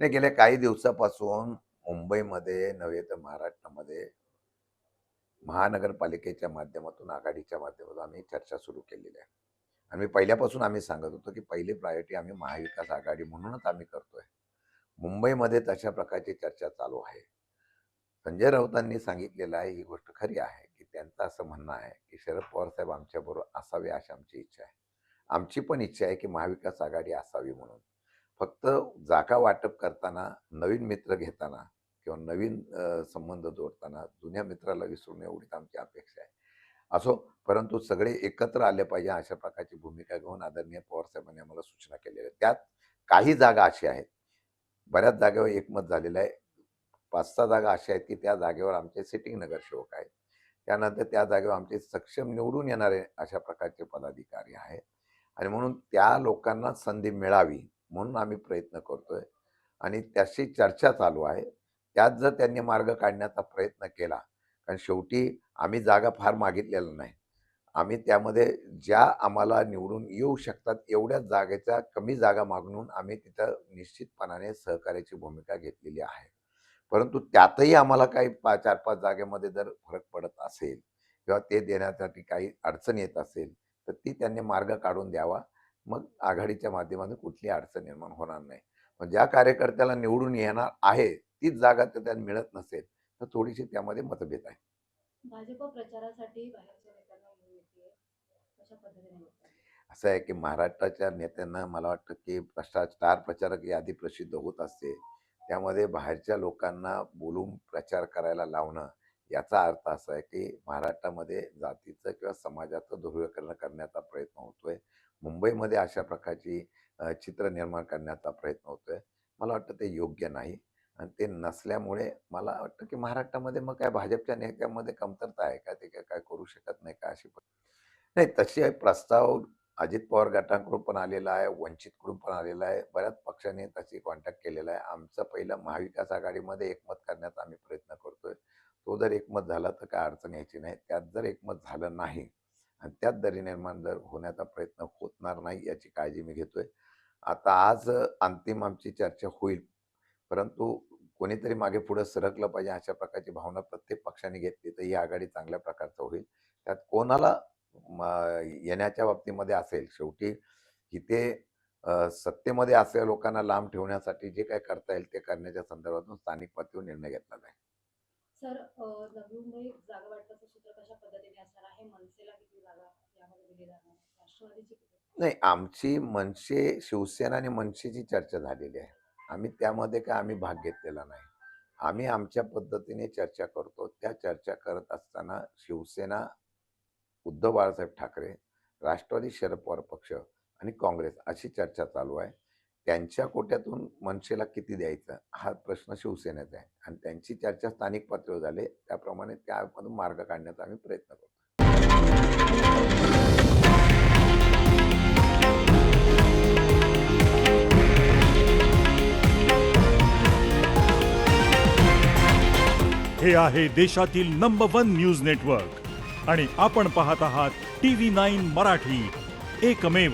नाही गेल्या काही दिवसापासून मुंबईमध्ये नव्हे तर महाराष्ट्रामध्ये महानगरपालिकेच्या माध्यमातून आघाडीच्या माध्यमातून आम्ही चर्चा सुरू केलेली आहे आणि पहिल्यापासून आम्ही सांगत होतो की पहिली प्रायोरिटी आम्ही महाविकास आघाडी म्हणूनच आम्ही करतोय. मुंबईमध्ये तशा प्रकारची चर्चा चालू आहे. संजय राऊतांनी सांगितलेलं आहे ही गोष्ट खरी आहे की त्यांचं असं म्हणणं आहे की शरद पवार साहेब आमच्याबरोबर असावे अशी आमची इच्छा आहे. आमची पण इच्छा आहे की महाविकास आघाडी असावी म्हणून. फक्त जागा वाटप करताना नवीन मित्र घेताना किंवा नवीन संबंध जोडताना जुन्या मित्राला विसरून एवढीच आमची अपेक्षा आहे. असो परंतु सगळे एकत्र आले पाहिजे अशा प्रकारची भूमिका घेऊन आदरणीय पवार साहेबांनी आम्हाला सूचना केलेल्या आहेत. त्यात काही जागा अशा आहेत. बऱ्याच जागेवर एकमत झालेलं आहे. पाच सहा जागा अशा आहेत की त्या जागेवर आमचे सिटिंग नगरसेवक आहेत. त्यानंतर त्या जागेवर आमचे सक्षम निवडून येणारे अशा प्रकारचे पदाधिकारी आहेत. आणि म्हणून त्या लोकांना संधी मिळावी म्हणून आम्ही प्रयत्न करतोय. आणि त्याशी चर्चा चालू आहे. त्यात जर त्यांनी मार्ग काढण्याचा प्रयत्न केला कारण शेवटी आम्ही जागा फार मागितलेला नाही. आम्ही त्यामध्ये ज्या आम्हाला निवडून येऊ शकतात एवढ्याच जागेच्या कमी जागा मागून आम्ही तिथं निश्चितपणाने सहकार्याची भूमिका घेतलेली आहे. परंतु त्यातही आम्हाला काही पा चार पाच जागेमध्ये जर फरक पडत असेल किंवा ते देण्यासाठी काही अडचण येत असेल तर ती त्यांनी मार्ग काढून द्यावा. मग आघाडीच्या माध्यमातून कुठली अडचण निर्माण होणार नाही. मग ज्या कार्यकर्त्याला निवडून येणार आहे तीच जागा तर त्यांना मिळत नसेल तर थोडीशी त्यामध्ये मतभेद आहे. भाजप प्रचारासाठी? असं आहे की महाराष्ट्राच्या नेत्यांना मला वाटतं की स्टार प्रचारक यादी प्रसिद्ध होत असते. त्यामध्ये बाहेरच्या लोकांना बोलून प्रचार करायला लावणं याचा अर्थ असा आहे की महाराष्ट्रामध्ये जातीचं किंवा समाजाचं ध्रुवीकरण करण्याचा प्रयत्न होतोय. मुंबईमध्ये अशा प्रकारची चित्र निर्माण करण्याचा प्रयत्न होतोय. मला वाटतं ते योग्य नाही. आणि ते नसल्यामुळे मला वाटतं की महाराष्ट्रामध्ये मग काय भाजपच्या नेत्यामध्ये कमतरता आहे का? ते काय काय करू शकत नाही का अशी नाही तशी प्रस्ताव अजित पवार गटांकडून पण आलेला आहे वंचितकडून पण आलेला आहे. बऱ्याच पक्षांनी तशी कॉन्टॅक्ट केलेला आहे. आमचं पहिलं महाविकास आघाडीमध्ये एकमत करण्याचा आम्ही प्रयत्न करू तो जर एकमत झाला तर काय अडचण यायची नाही. त्यात जर एकमत झालं नाही आणि त्यात दरी निर्माण जर होण्याचा प्रयत्न होतणार नाही याची काळजी मी घेतोय. आता आज अंतिम आमची चर्चा होईल. परंतु कोणीतरी मागे पुढे सरकलं पाहिजे अशा प्रकारची भावना प्रत्येक पक्षाने घेतली तर ही आघाडी चांगल्या प्रकारचं होईल. त्यात कोणाला म, येण्याच्या बाबतीमध्ये असेल शेवटी इथे सत्तेमध्ये असलेल्या लोकांना लांब ठेवण्यासाठी जे काय करता येईल ते करण्याच्या संदर्भातून स्थानिक पातळीवर निर्णय घेतला जाईल. सर नवी जागा वाटपाचं सूत्र कशा पद्धतीने असणार आहे? मनसेला किती जागा यामध्ये दिली जाणार राष्ट्रवादीची नाही आमची मनसे शिवसेना आणि मनसेची चर्चा झालेली आहे. आम्ही त्यामध्ये काय आम्ही भाग घेतलेला नाही. आम्ही आमच्या पद्धतीने चर्चा करतो. त्या चर्चा करत असताना शिवसेना उद्धव बाळासाहेब ठाकरे राष्ट्रवादी शरद पवार पक्ष आणि काँग्रेस अशी चर्चा चालू आहे. त्यांच्या कोट्यातून मनसेला किती द्यायचं? हा प्रश्न शिवसेनेचा आहे. आणि त्यांची चर्चा स्थानिक पातळीवर झाली. त्याप्रमाणे त्यामधून मार्ग काढण्याचा आम्ही प्रयत्न करतो. हे आहे देशातील नंबर वन न्यूज नेटवर्क आणि आपण पाहत आहात टी व्ही नाईन मराठी. एकमेव